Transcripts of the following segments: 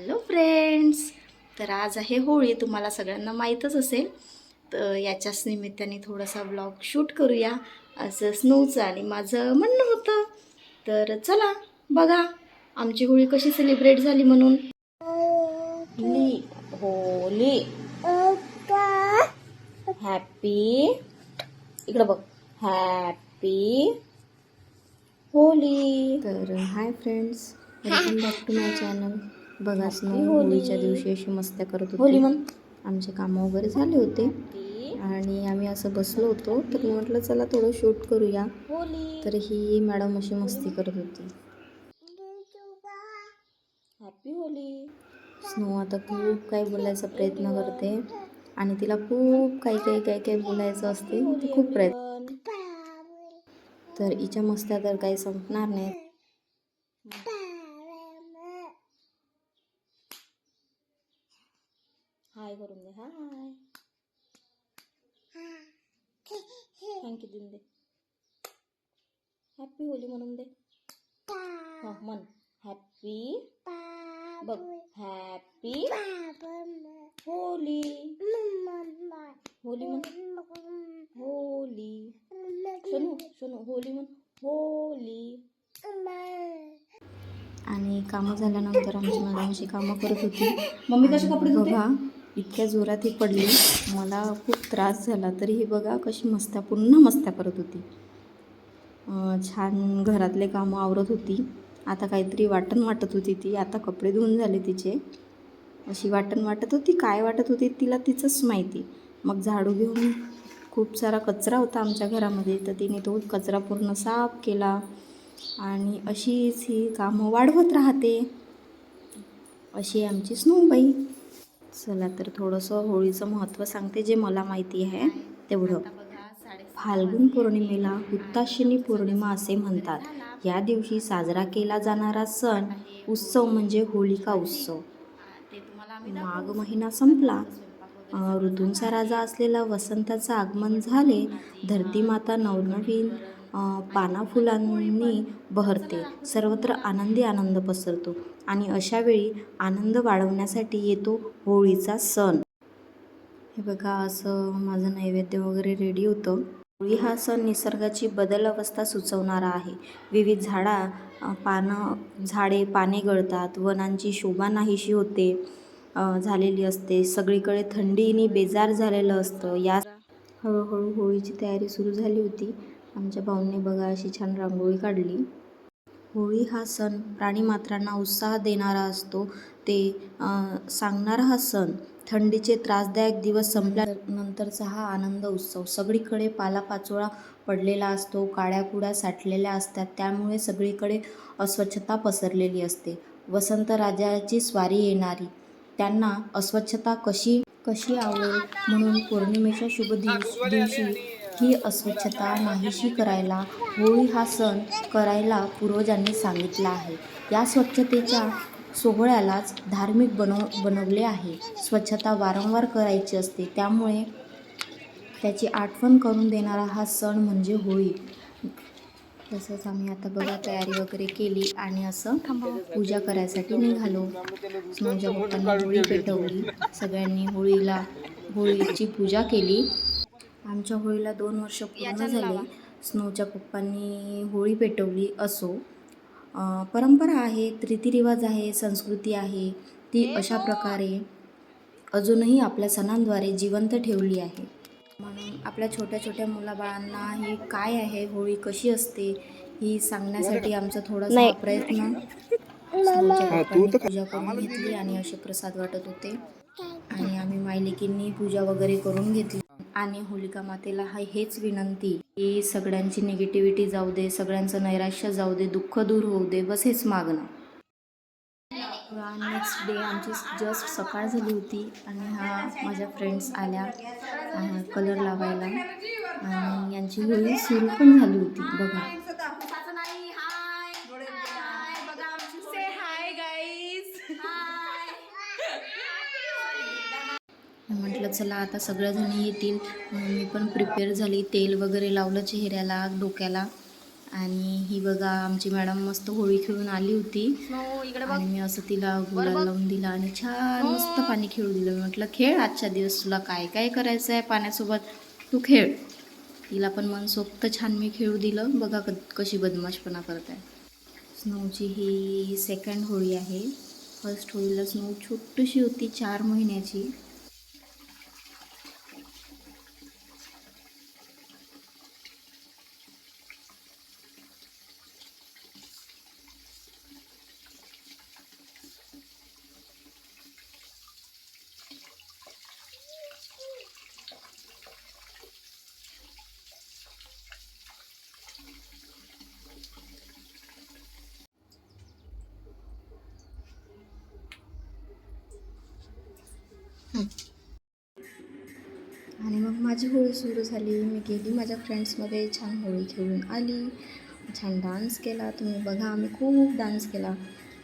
Hello friends तर आज आहे होळी तुम्हाला सगळ्यांना माहीतच असेल. तर याच्याच निमित्ताने थोडासा ब्लॉग शूट करूया. असं स्नोचं आणि माझं म्हणणं होतं. तर चला बघा आमची होळी कशी सेलिब्रेट झाली म्हणून. होली होली हॅपी इकडं बघ. हॅपी होली तर hi friends welcome back to my channel बघा स्नो होळीच्या दिवशी अशी मस्त्या करत होती. आमचे कामं वगैरे झाले होते. आणि आम्ही असं बसलो होतो. तर मी म्हटलं चला थोडं शूट करूया. तर ही मॅडम अशी मस्ती करत होती. Happy Holy. स्नो आता खूप काही बोलायचा प्रयत्न करते. आणि तिला खूप काही काही काही काही बोलायचं असते. ती खूप प्रयत्न तर हिच्या मस्त्या तर काही संपणार नाहीत हाय करून दे हाय थँक्यू देऊन दे हॅपी होली म्हणून दे. हा म्हण. हॅपी बघ. हॅपी होली. होली म्हण. होली. सोनू सोनू होली म्हण. होली. आणि कामं झाल्यानंतर आमची मॅडमशी कामं करत होती. मम्मी कसे कपडे बघा इतक्या जोरात ही पडली. मला खूप त्रास झाला. तरी ही बघा कशी मस्त्या पुन्हा मस्त्या करत होती. छान घरातले कामं आवरत होती. आता काहीतरी वाटण वाटत होती ती. आता कपडे धुवून झाले तिचे. अशी वाटण वाटत होती. काय वाटत होती तिला तिचंच माहिती. मग झाडू घेऊन खूप सारा कचरा होता आमच्या घरामध्ये. तर तिने तो कचरा पूर्ण साफ केला आणि अशीच ही कामं वाढवत राहते. अशी आमची स्नोबाई. चला तर थोडंसं होळीचं महत्त्व सांगते जे मला माहिती आहे. तेवढं. फाल्गुन पौर्णिमेला हुत्ताशिनी पौर्णिमा असे म्हणतात. या दिवशी साजरा केला जाणारा सण उत्सव म्हणजे होलिका उत्सव. माघ महिना संपला. ऋतूंचा राजा असलेला वसंताचं आगमन झाले. धरती माता नवनवीन पाना फुलांनी बहरते. सर्वत्र आनंदी आनंद पसरतो आणि अशा वेळी आनंद वाढवण्यासाठी येतो होळीचा सण. हे बघा असं माझं नैवेद्य वगैरे रेडी होतं. होळी हा सण निसर्गाची बदल अवस्था सुचवणारा आहे. विविध झाडा पानं झाडे पाने गळतात. वनांची शोभा नाहीशी होते झालेली असते. सगळीकडे थंडीने बेजार झालेलं असतं. या हळूहळू होळीची तयारी सुरू झाली होती. आमच्या भाऊने बघा अशी छान रांगोळी काढली. होळी हा सण प्राणीमात्रांना उत्साह देणारा असतो. ते सांगणारा हा सण थंडीचे त्रासदायक दिवस संपल्यानंतरचा हा आनंद उत्सव. सगळीकडे पालापाचोळा पडलेला असतो काड्याकुड्या साठलेल्या असतात त्यामुळे सगळीकडे अस्वच्छता पसरलेली असते. वसंत राजाची स्वारी येणारी. त्यांना अस्वच्छता कशी कशी आवडेल म्हणून पौर्णिमेच्या शुभ दिवस दिवशी ही अस्वच्छता नाहीशी करायला होळी हा सण करायला पूर्वजांनी सांगितला आहे. या स्वच्छतेच्या सोहळ्यालाच धार्मिक बनव बनवले आहे. स्वच्छता वारंवार करायची असते त्यामुळे त्याची आठवण करून देणारा हा सण म्हणजे होळी. तसंच आम्ही आता बघा तयारी वगैरे केली आणि असं पूजा करायसाठी निघालो. स्नोच्या पप्पांनी होळी पेटवली. सगळ्यांनी होळीला होळीची पूजा केली. आमच्या होळीला दोन वर्ष पूर्ण झाले. स्नोच्या पप्पांनी होळी पेटवली असो. परंपरा आहेत रीतिरिवाज आहे संस्कृती आहे ती अशा प्रकारे अजूनही आपल्या सणांद्वारे जिवंत ठेवली आहे. म्हणून आपल्या छोट्या छोट्या मुलाबाळांना ही काय आहे होळी कशी असते ही सांगण्यासाठी आमचा थोडासा प्रयत्न पूजा करून घेतली आणि असे प्रसाद वाटत होते. आणि आम्ही मायलिकींनी पूजा वगैरे करून घेतली. आणि होलिका मातेला हा हेच विनंती की सगळ्यांची निगेटिव्हिटी जाऊ दे सगळ्यांचं नैराश्य जाऊ दे दुःख दूर होऊ दे बस हेच मागणं. नेक्स्ट डे आमची जस्ट सकाळ झाली होती आणि हा माझ्या फ्रेंड्स आल्या कलर लावायला. आणि यांची होळी सुरू पण झाली होती बघा. म्हटलं चला आता सगळ्याजणी येतील. मी पण प्रिपेअर झाली. तेल वगैरे लावलं चेहऱ्याला डोक्याला. आणि ही बघा आमची मॅडम मस्त होळी खेळून आली होती. आणि मी असं तिला गुलाल लावून दिला आणि छान मस्त पाणी खेळू दिलं. मी म्हटलं खेळ आजच्या दिवस तुला काय काय करायचं आहे पाण्यासोबत? तू खेळ. तिला पण मनसोक्त छान मी खेळू दिलं. बघा कशी बदमाशपणा करत आहे स्नोची ही सेकंड होळी आहे. फर्स्ट होळीला स्नो छोटीशी होती चार महिन्याची आणि मग माझी होळी सुरू झाली. मी गेली माझ्या फ्रेंड्समध्ये छान होळी खेळून आली. छान डान्स केला. तुम्ही बघा आम्ही खूप डान्स केला.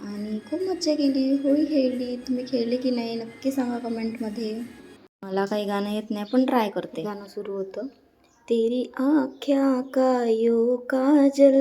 आणि खूप मज्जा केली. होळी खेळली. तुम्ही खेळली की नाही नक्की सांगा कमेंटमध्ये मला काही गाणं येत नाही पण ट्राय करते. गाणं सुरू होतं. तेरी आख्या कायो काजल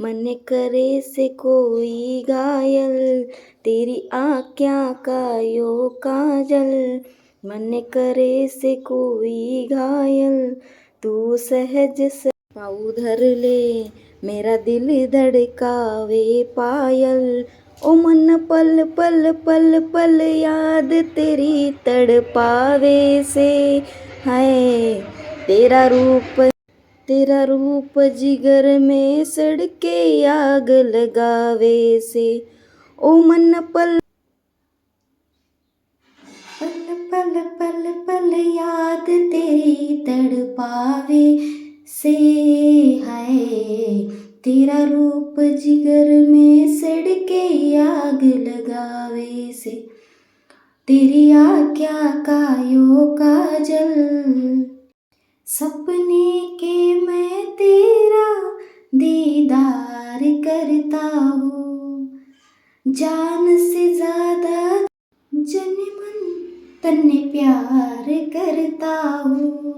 मन करे से कोई घायल. तेरी आख्या कायो काजल मन करे से कोई घायल तू सहज से पाऊ धर ले मेरा दिल धड़कावे पायल। ओ मन पल पल पल पल याद तेरी तड़पावे से है। तेरा रूप तेरा रूप जिगर में सड़के आग लगावे से। ओ मन पल पल पल पल याद तेरी तड़पावे से है। तेरा रूप जिगर में सड़के आग लगावे से। तेरी आज्ञा का जल काजल सपने के मैं तेरा दीदार करता हूँ। जान से ज्यादा जन मन तन्ने प्यार करता हूँ।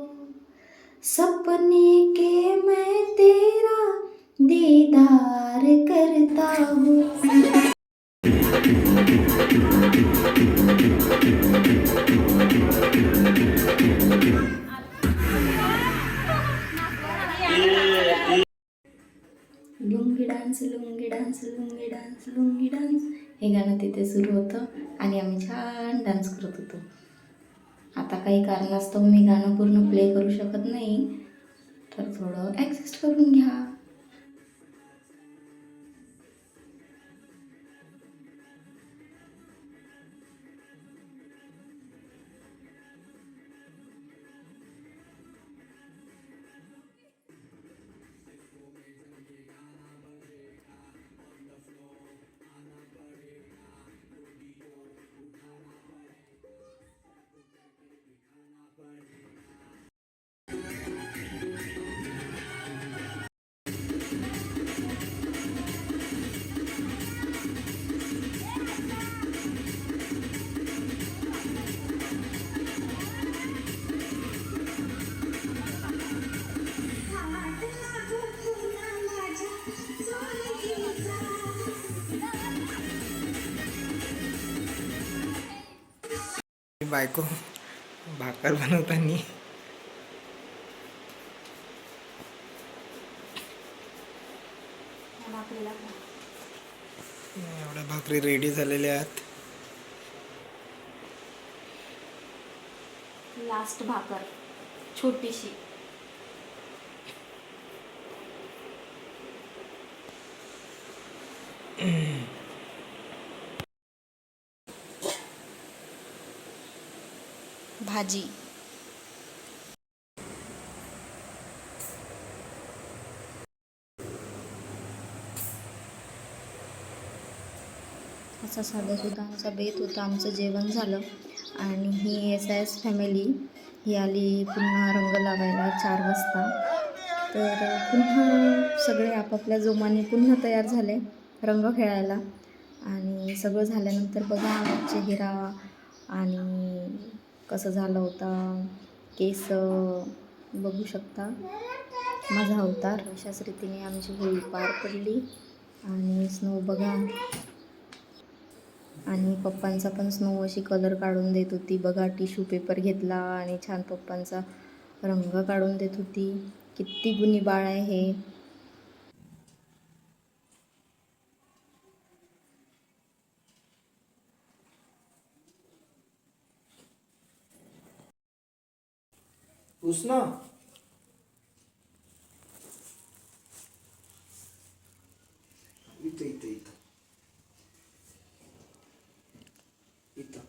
सपने के मैं आता काही कारणास्तव मी गाणं पूर्ण प्ले करू शकत नाही. तर थोडं ॲडजस्ट करून घ्या. बायको भाकर बनवताना. एवढ्या भाकरी रेडी झालेल्या आहेत. लास्ट भाकर छोटीशी. भाजी. असा साधासुद्धा आमचा बेत होता आमचं जेवण झालं. आणि ही एस आय एस फॅमिली ही आली पुन्हा रंग लावायला चार वाजता. तर पुन्हा सगळे आपापल्या जोमाने पुन्हा तयार झाले रंग खेळायला. आणि सगळं झाल्यानंतर बघा चेहरा आणि कसं झालं होता? केस बघू शकता. माझा अवतार अशाच रीतीने आमची होळी पार पडली आणि स्नो बघा. आणि पप्पांचा पण स्नो अशी कलर काढून देत होती. बघा टिश्यू पेपर घेतला आणि छान पप्पांचा रंग काढून देत होती. किती गुणी बाळ आहे हे. उष्ण इथं इथं इथं. इथं.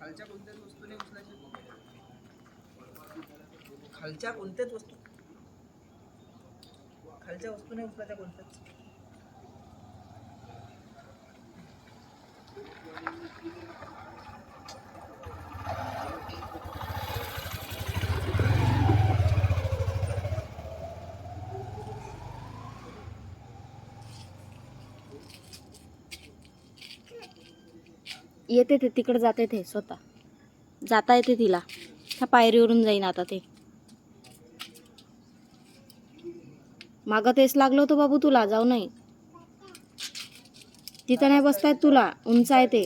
खालच्या कोणत्याच वस्तूने उचलायच्या खालच्या कोणत्याच वस्तू खालच्या वस्तूने उचलायच्या कोणत्याच? येते ते तिकडे जाते ते स्वतः. जाता येते तिला. त्या पायरीवरून जाईन आता ते. मागं तेच लागलं होतं बाबू तुला जाऊ नाही. तिथं नाही बसतायत तुला. उंच आहे ते.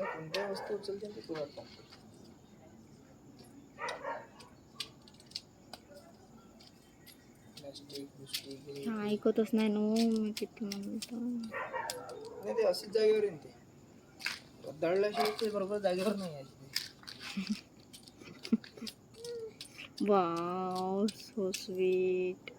खालच्या कोणत्या वस्तू उचलते ते तुला टाकतो प्लास्टिक प्लास्टिक हे. हा, ऐकतच नाही ना मी किती म्हणतो नाही ते अशीच जागेवर येईन ते दळल्याशिवाय ते बरोबर जागेवर नाही यायची वाव सो स्वीट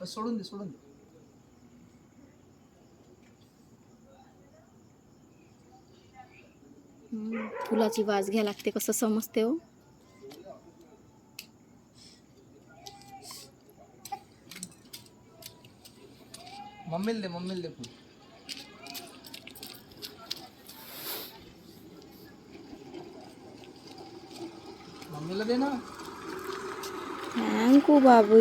बस सोडून दे सोडून दे फुलाची वाज घ्या लागते कसं समजते हो मम्मीला दे मम्मीला दे फुल मम्मीला दे ना थँकू बाबू